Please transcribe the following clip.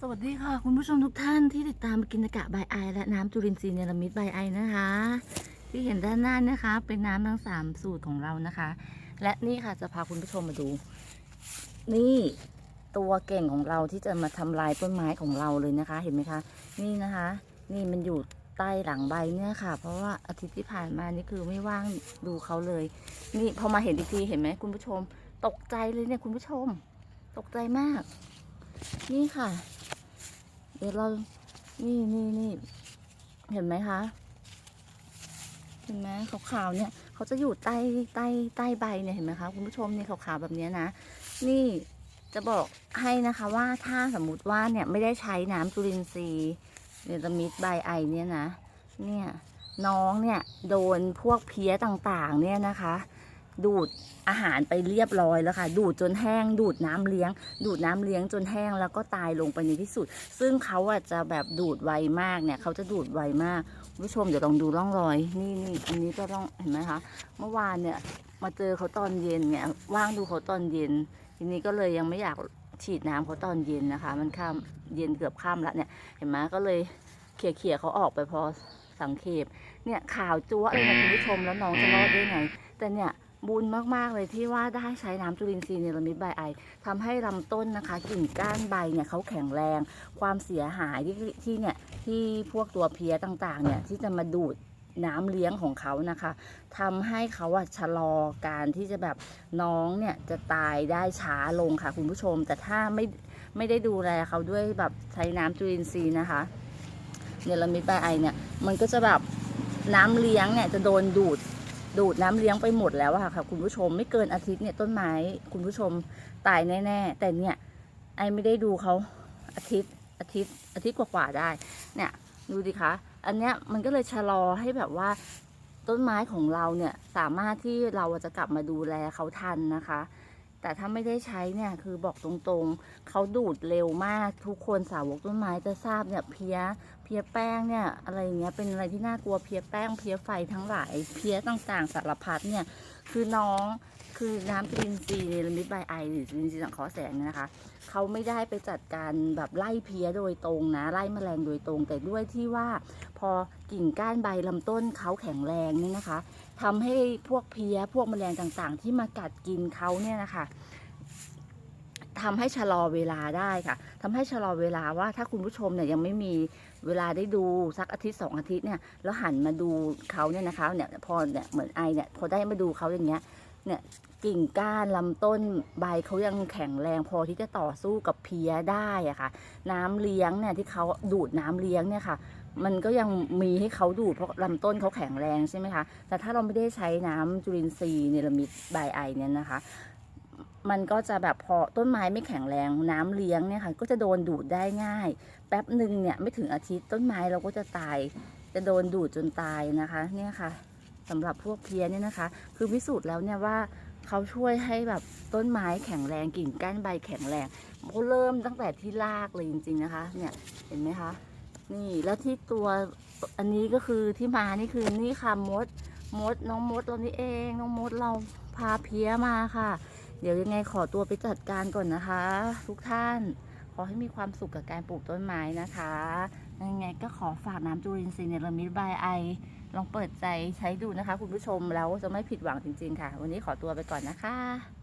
สวัสดีค่ะ คุณผู้ชมทุกท่านที่ติดตามกินกะบายไอและน้ำจุลินทรีย์เนรมิตบายไอนะคะ ที่เห็นด้านหน้านะคะ เป็นน้ำทั้งสามสูตรของเรานะคะ และนี่ค่ะจะพาคุณผู้ชมมาดู นี่ตัวเก่งของเราที่จะมาทำลายต้นไม้ของเราเลยนะคะ เห็นไหมคะ นี่นะคะ นี่มันอยู่ใต้หลังใบเนี่ยค่ะ เพราะว่าอาทิตย์ที่ผ่านมานี่คือไม่ว่างดูเขาเลย นี่พอมาเห็นอีกทีเห็นไหมคุณผู้ชม ตกใจเลยเนี่ยคุณผู้ชม ตกใจมาก นี่ค่ะ เดี๋ยวเรานี่นี่นี่เห็นไหมคะ เห็นไหมขาวๆเนี่ยเขาจะอยู่ใต้ใต้ใต้ใบเนี่ยเห็นไหมคะคุณผู้ชมเนี่ยขาวๆแบบเนี้ยนะ นี่จะบอกให้นะคะว่าถ้าสมมุติว่าเนี่ยไม่ได้ใช้น้ำจุลินทรีย์เนตมิดใบไอเนี่ยนะ เนี่ยน้องเนี่ยโดนพวกเพี้ยต่างๆ เนี่ยนะคะ ดูดอาหารไปเรียบร้อยแล้วค่ะ ดูดจนแห้ง ดูดน้ำเลี้ยง ดูดน้ำเลี้ยงจนแห้งแล้วก็ตายลงไปในที่สุด ซึ่งเขาอาจจะแบบดูดไวมากเนี่ยเขาจะดูดไวมากผู้ชมเดี๋ยวลองดูร่องรอย นี่นี่อันนี้ก็ร่องเห็นไหมคะเมื่อวานเนี่ยมาเจอเขาตอนเย็นเนี่ยว่างดูเขาตอนเย็น ทีนี้ก็เลยยังไม่อยากฉีดน้ำเขาตอนเย็นนะคะ มันค่ำเย็นเกือบค่ำแล้วเนี่ย เห็นไหมก็เลยเขี่ยเขี่ยเขาออกไปพอสังเขปเนี่ยข่าวจั๊วเลยนะคุณผู้ชมแล้วน้องจะรอดได้ไงแต่เนี่ย บุญมากๆเลยที่ว่าได้ใช้น้ำจุลินทรีย์เนรมิตใบไอทำให้ลำต้นนะคะกิ่งก้านใบเนี่ยเขาแข็งแรง ความเสียหายที่ที่เนี่ยที่พวกตัวเพี้ยต่างๆเนี่ยที่จะมาดูดน้ำเลี้ยงของเขานะคะทำให้เขาอะชะลอการที่จะแบบน้องเนี่ยจะตายได้ช้าลงค่ะคุณผู้ชม แต่ถ้าไม่ไม่ได้ดูแลเขาด้วยแบบใช้น้ำจุลินทรีย์นะคะเนลมิดใบไอเนี่ยมันก็จะแบบน้ำเลี้ยงเนี่ยจะโดนดูด ดูดน้ำเลี้ยงไปหมดแล้วอะค่ะ คุณผู้ชมไม่เกินอาทิตย์เนี่ยต้นไม้คุณผู้ชมตายแน่ๆแต่เนี่ย ไอไม่ได้ดูเขาอาทิตย์อาทิตย์อาทิตย์กว่าๆได้ เนี่ยดูดิคะอันเนี้ยมันก็เลยชะลอให้แบบว่าต้นไม้ของเราเนี่ยสามารถที่เราจะกลับมาดูแลเขาทันนะคะ แต่ถ้าไม่ได้ใช้เนี่ยคือบอกตรงๆ เขาดูดเร็วมากทุกคนสาวกต้นไม้จะทราบเนี่ยเพี้ยเพี้ยแป้งเนี่ยอะไรอย่างเงี้ยเป็นอะไรที่น่ากลัวเพี้ยแป้งเพี้ยไฟทั้งหลายเพี้ยต่างๆสารพัดเนี่ย คือน้องคือน้ำจุลินทรีย์เนลมิดไบไอหรือจุลินทรีย์สังเคราะห์แสงเนี่ยนะคะเขาไม่ได้ไปจัดการแบบไล่เพี้ยโดยตรงนะไล่แมลงโดยตรง แต่ด้วยที่ว่า พอกิ่งก้านใบลำต้นเขาแข็งแรงเนี่ยนะคะทำให้พวกเพี้ยพวกแมลงต่างๆ ที่มากัดกินเขาเนี่ยนะคะ ทำให้ชะลอเวลาได้ค่ะทำให้ชะลอเวลาว่าถ้าคุณผู้ชมเนี่ยยังไม่มีเวลาได้ดูสักอาทิตย์สองอาทิตย์เนี่ยแล้วหันมาดูเขาเนี่ยนะคะเนี่ยพอเนี่ยเหมือนไอเนี่ยพอได้มาดูเขาอย่างเงี้ยเนี่ยกิ่งก้านลำต้นใบเขายังแข็งแรงพอที่จะต่อสู้กับเพี้ยได้อะค่ะ น้ำเลี้ยงเนี่ยที่เขาดูดน้ำเลี้ยงเนี่ยค่ะ มันก็ยังมีให้เขาดูดเพราะลำต้นเขาแข็งแรงใช่ไหมคะแต่ถ้าเราไม่ได้ใช้น้ำจุลินทรีย์เนลมิดไบไอเนี่ยนะคะ มันก็จะแบบพอต้นไม้ไม่แข็งแรงน้ำเลี้ยงเนี่ยค่ะ ก็จะโดนดูดได้ง่าย แป๊บหนึ่งเนี่ยไม่ถึงอาทิตย์ต้นไม้เราก็จะตาย จะโดนดูดจนตายนะคะเนี่ยค่ะสำหรับพวกเพี้ยเนี่ยนะคะ คือพิสูจน์แล้วเนี่ยว่าเขาช่วยให้แบบต้นไม้แข็งแรงกิ่งก้านใบแข็งแรงเขาเริ่มตั้งแต่ที่รากเลยจริง ๆนะคะ เนี่ยเห็นไหมคะนี่แล้วที่ตัวอันนี้ก็คือที่มานี่คือนี่ค่ะมดมดน้องมดเรานี่เอง น้องมดเราพาเพี้ยมาค่ะ เดี๋ยวยังไงขอตัวไปจัดการก่อนนะคะ ทุกท่าน ขอให้มีความสุขกับการปลูกต้นไม้นะคะยังไงก็ขอฝากน้ำจุลินทรีย์เนรมิตบายไอลองเปิดใจใช้ดูนะคะ คุณผู้ชมแล้วจะไม่ผิดหวังจริง ๆ ค่ะ วันนี้ขอตัวไปก่อนนะคะ